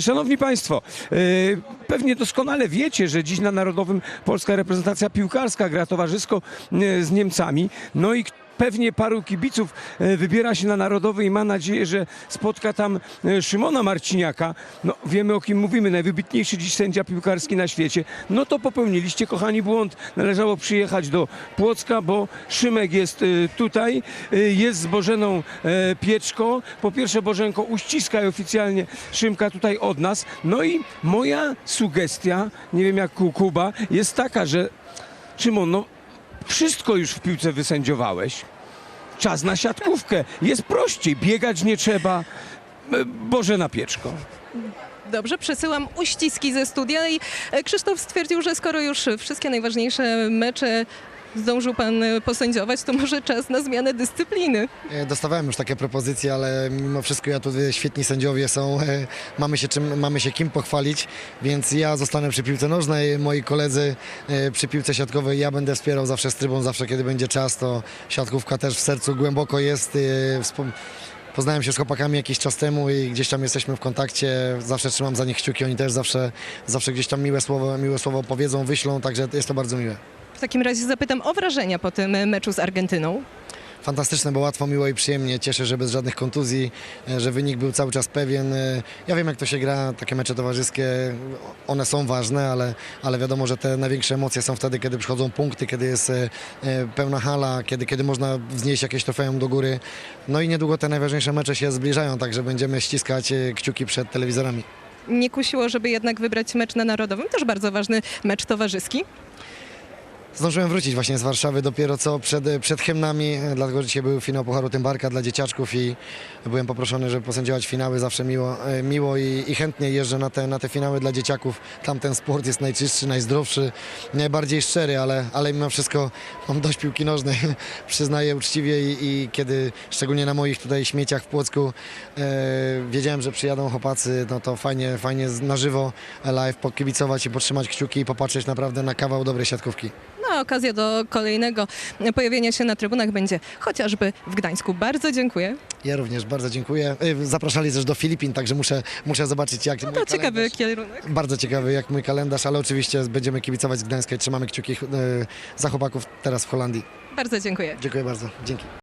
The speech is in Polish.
Szanowni Państwo, e, pewnie doskonale wiecie, że dziś na Narodowym polska reprezentacja piłkarska gra towarzysko e, z Niemcami. No i pewnie paru kibiców e, wybiera się na Narodowy i ma nadzieję, że spotka tam e, Szymona Marciniaka. No wiemy o kim mówimy, najwybitniejszy dziś sędzia piłkarski na świecie. No to popełniliście, kochani, błąd. Należało przyjechać do Płocka, bo Szymek jest e, tutaj, jest z Bożeną Pieczko. Po pierwsze Bożenko uściskaj oficjalnie Szymka tutaj od nas. No i moja sugestia, nie wiem jak Ku- Kuba, jest taka, że Szymon, no wszystko już w piłce wysędziowałeś. Czas na siatkówkę. Jest prościej, biegać nie trzeba. E, Bożena Pieczko. Dobrze, przesyłam uściski ze studia i e, Krzysztof stwierdził, że skoro już wszystkie najważniejsze mecze zdążył pan e, posędziować, to może czas na zmianę dyscypliny. E, Dostawałem już takie propozycje, ale mimo wszystko ja tu e, świetni sędziowie są, mamy się, czym, mamy się kim pochwalić, więc ja zostanę przy piłce nożnej, moi koledzy przy piłce siatkowej, ja będę wspierał zawsze z trybą, zawsze kiedy będzie czas, to siatkówka też w sercu głęboko jest. Poznałem się z chłopakami jakiś czas temu i gdzieś tam jesteśmy w kontakcie, zawsze trzymam za nich kciuki, oni też zawsze, zawsze gdzieś tam miłe słowo, miłe słowo powiedzą, wyślą, także jest to bardzo miłe. W takim razie zapytam o wrażenia po tym meczu z Argentyną. Fantastyczne, bo łatwo, miło i przyjemnie. Cieszę, że bez żadnych kontuzji, e, że wynik był cały czas pewien. E, Ja wiem, jak to się gra, takie mecze towarzyskie, one są ważne, ale, ale wiadomo, że te największe emocje są wtedy, kiedy przychodzą punkty, kiedy jest e, pełna hala, kiedy, kiedy można wznieść jakieś trofeum do góry. No i niedługo te najważniejsze mecze się zbliżają, także będziemy ściskać kciuki przed telewizorami. Nie kusiło, żeby jednak wybrać mecz na Narodowym, też bardzo ważny mecz towarzyski. Zdążyłem wrócić właśnie z Warszawy dopiero co przed, przed hymnami, e, dlatego że dzisiaj był finał Pucharu Tymbarka dla dzieciaczków i byłem poproszony, żeby posędziować finały. Zawsze miło, e, miło i, i chętnie jeżdżę na te, na te finały dla dzieciaków. Tam ten sport jest najczystszy, najzdrowszy, najbardziej szczery, ale, ale mimo wszystko mam dość piłki nożnej, przyznaję uczciwie i, i kiedy, szczególnie na moich tutaj śmieciach w Płocku, e, wiedziałem, że przyjadą chłopacy, no to fajnie, fajnie na żywo live pokibicować i potrzymać kciuki i popatrzeć naprawdę na kawał dobrej siatkówki. No, okazja do kolejnego pojawienia się na trybunach będzie chociażby w Gdańsku. Bardzo dziękuję. Ja również bardzo dziękuję. Y, Zapraszali też do Filipin, także muszę, muszę zobaczyć jak No to ciekawy kierunek. Bardzo ciekawy jak mój kalendarz, ale oczywiście będziemy kibicować z Gdańska i trzymamy kciuki y, za chłopaków teraz w Holandii. Bardzo dziękuję. Dziękuję bardzo. Dzięki.